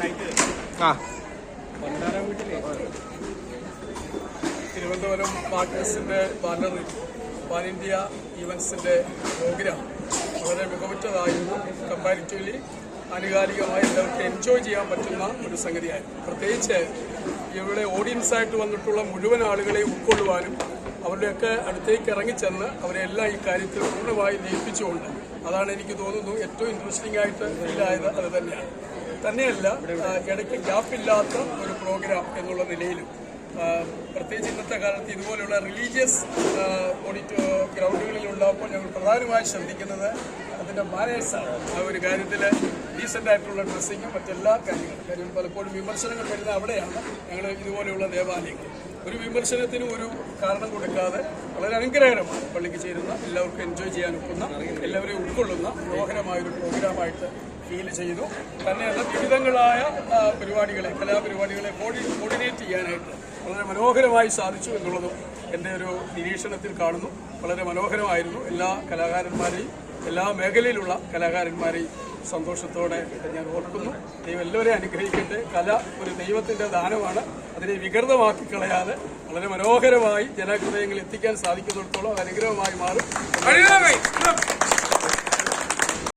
ആ. തിരുവനന്തപുരം പാർട്ട്നേഴ്സിന്റെ ബാനറിൽ pan India ഈവൻസിന്റെ programme. വളരെ മികവുറ്റതായിരുന്നു കമ്പാരിറ്റീവ്ലി ആനുകാലികമായി എല്ലാവർക്കും എൻജോയ് ചെയ്യാൻ പറ്റുന്ന ഒരു സംഗതിയായിരുന്നു. പ്രത്യേകിച്ച് ഇവിടെ ഓഡിയൻസായിട്ട് വന്നിട്ടുള്ള മുഴുവൻ ആളുകളെ ഉൾക്കൊള്ളുവാനും അവരുടെയൊക്കെ അടുത്തേക്ക് ഇറങ്ങിച്ചെന്ന് അവരെല്ലാം ഈ കാര്യത്തിൽ പൂർണമായി ലയിപ്പിച്ചുകൊണ്ട് അതാണ് എനിക്ക് തോന്നുന്നു ഏറ്റവും ഇൻട്രസ്റ്റിംഗ് ആയിട്ട് ഫീലായത് അത് തന്നെയാണ്. തന്നെയല്ല ഇടയ്ക്ക് ഗ്യാപ്പില്ലാത്ത ഒരു പ്രോഗ്രാം എന്നുള്ള നിലയിലും. പ്രത്യേകിച്ച് ഇന്നത്തെ കാലത്ത് ഇതുപോലെയുള്ള റിലീജിയസ് ഓഡിറ്റോ ഗ്രൗണ്ടുകളിലുള്ളപ്പോൾ ഞങ്ങൾ പ്രധാനമായും ശ്രദ്ധിക്കുന്നത് അതിന്റെ മാനേഴ്സാണ് ആ ഒരു കാര്യത്തിൽ ഡീസന്റ് ആയിട്ടുള്ള ഡ്രസ്സിങ്ങും മറ്റെല്ലാ കാര്യങ്ങളും. കാര്യം പലപ്പോഴും വിമർശനങ്ങൾ വരുന്ന അവിടെയാണ്. ഞങ്ങൾ ഇതുപോലെയുള്ള ദേവാലയങ്ങൾ. ഒരു വിമർശനത്തിനും ഒരു കാരണം കൊടുക്കാതെ വളരെ അനുഗ്രഹകരമാണ് പള്ളിക്ക് ചേരുന്ന എല്ലാവർക്കും എൻജോയ് ചെയ്യാൻ ഒക്കുന്ന എല്ലാവരെയും ഉൾക്കൊള്ളുന്ന മനോഹരമായ ഒരു പ്രോഗ്രാമായിട്ട് ഫീൽ ചെയ്തു. തന്നെയല്ല വിവിധങ്ങളായ പരിപാടികളെ കലാപരിപാടികളെ കോഡി കോർഡിനേറ്റ് ചെയ്യാനായിട്ട് വളരെ മനോഹരമായി സാധിച്ചു എന്നുള്ളതും എന്റെ ഒരു നിരീക്ഷണത്തിൽ കാണുന്നു. വളരെ മനോഹരമായിരുന്നു. എല്ലാ കലാകാരന്മാരെയും എല്ലാ മേഖലയിലുള്ള കലാകാരന്മാരെയും സന്തോഷത്തോടെ ഞാൻ ഓർക്കുന്നു. ദൈവം എല്ലാവരെയും അനുഗ്രഹിക്കട്ടെ. കല ഒരു ദൈവത്തിന്റെ ദാനമാണ്. അതിനെ വികൃതമാക്കി കളയാതെ വളരെ മനോഹരമായി ജനഹൃദയങ്ങളിൽ എത്തിക്കാൻ സാധിക്കുന്നിടത്തോളം അത് അനുഗ്രഹമായി മാറും.